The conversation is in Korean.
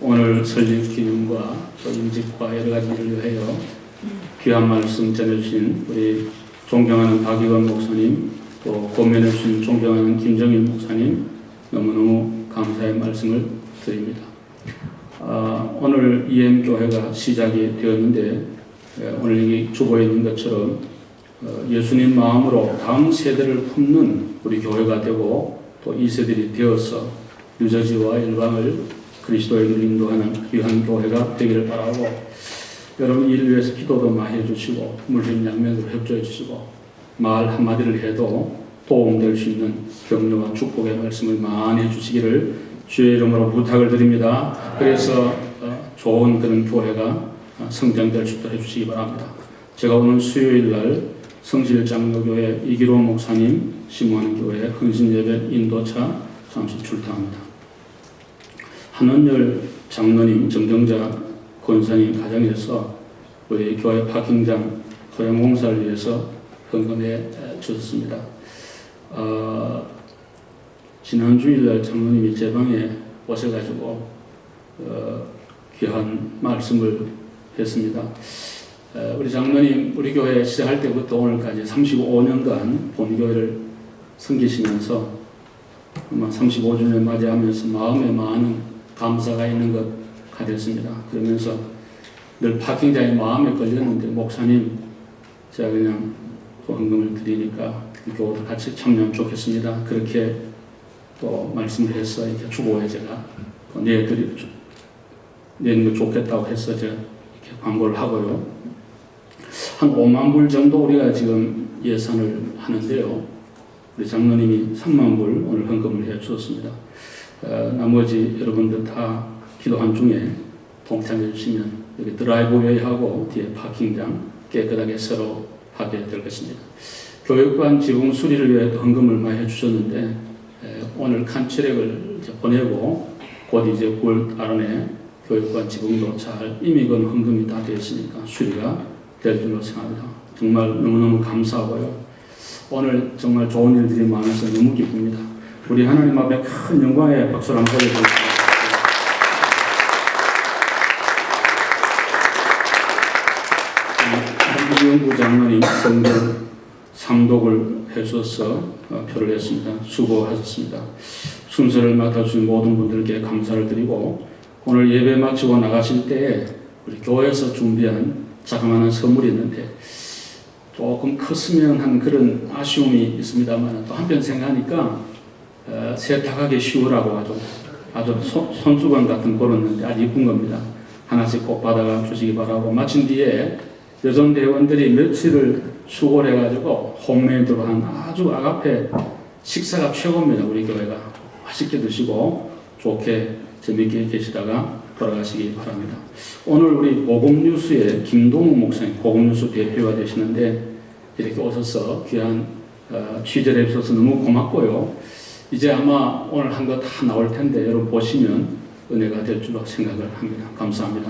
오늘 설립 기념과 또 임직과 여러 가지 일을 위하여 귀한 말씀 전해주신 우리 존경하는 박이원 목사님 또 고면해 주신 존경하는 김정일 목사님 너무너무 감사의 말씀을 드립니다. 아, 오늘 EM 교회가 시작이 되었는데 에, 오늘 여기 주보에 있는 것처럼 어, 예수님 마음으로 다음 세대를 품는 우리 교회가 되고 또 이 세대들이 되어서 유저지와 일방을 그리스도의 길 인도하는 귀한 교회가 되기를 바라고 여러분 이를 위해서 기도도 많이 해주시고 물론 양면으로 협조해 주시고 말 한마디를 해도 도움될 수 있는 격려와 축복의 말씀을 많이 해주시기를 주의 이름으로 부탁을 드립니다. 그래서 어, 좋은 그런 교회가 어, 성장될 수 있도록 해주시기 바랍니다. 제가 오늘 수요일 날 성실 장로교회 이기로 목사님 심호하는 교회 헌신예배 인도차 잠시 출타합니다. 한원열 장로님 정경자 권사님 가정에서 우리 교회 파킹장 토양공사를 위해서 헌금해 주셨습니다. 어, 지난 주일날 장로님이 제 방에 오셔가지고 어, 귀한 말씀을 했습니다. 어, 우리 장로님 우리 교회 시작할 때부터 오늘까지 35년간 본교회를 섬기시면서 아마 35주년 맞이하면서 마음에 많은 감사가 있는 것 같았습니다. 그러면서 늘 파킹장이 마음에 걸렸는데 목사님 제가 그냥 또 헌금을 드리니까 그 교우들 같이 참여하면 좋겠습니다. 그렇게 또 말씀을 해서 이렇게 주보에 제가 또 내드리 내는 거 좋겠다고 해서 제가 이렇게 광고를 하고요. 한 5만 불 정도 우리가 지금 예산을 하는데요. 우리 장로님이 3만 불 오늘 헌금을 해 주었습니다. 어, 나머지 여러분들 다 기도한 중에 동참해 주시면 여기 드라이브웨이하고 뒤에 파킹장 깨끗하게 새로 하게 될 것입니다. 교육관 지붕 수리를 위해 또 헌금을 많이 해주셨는데 에, 오늘 이제 보내고 곧 이제 9월 달에 교육관 지붕도 잘 이미 그 헌금이 다 되었으니까 수리가 될 줄로 생각합니다. 정말 너무너무 감사하고요. 오늘 정말 좋은 일들이 많아서 너무 기쁩니다. 우리 하나님 앞에 큰 영광의 박수를 한번 보내드리겠습니다. 한국연구 장관이 성경 삼독을 해줘서 어, 표를 했습니다. 수고하셨습니다. 순서를 맡아주신 모든 분들께 감사를 드리고 오늘 예배 마치고 나가실 때에 우리 교회에서 준비한 자그마한 선물이 있는데 조금 컸으면 한 그런 아쉬움이 있습니다만 또 한편 생각하니까 어, 세탁하기 쉬우라고 아주 아주 손, 손수건 같은 걸었는데 아주 이쁜 겁니다. 하나씩 꼭 받아가 주시기 바라고 마친 뒤에 여성 대원들이 며칠을 수고를 해가지고 홈메이드로 한 아주 아가페 식사가 최고입니다. 우리 교회가 맛있게 드시고 좋게 재밌게 계시다가 돌아가시기 바랍니다. 오늘 우리 보금뉴스의 김동욱 목사님 보금뉴스 대표가 되시는데 이렇게 오셔서 귀한 어, 취재를 해주셔서 너무 고맙고요. 이제 아마 오늘 한 거 다 나올 텐데 여러분 보시면 은혜가 될 줄로 생각을 합니다. 감사합니다.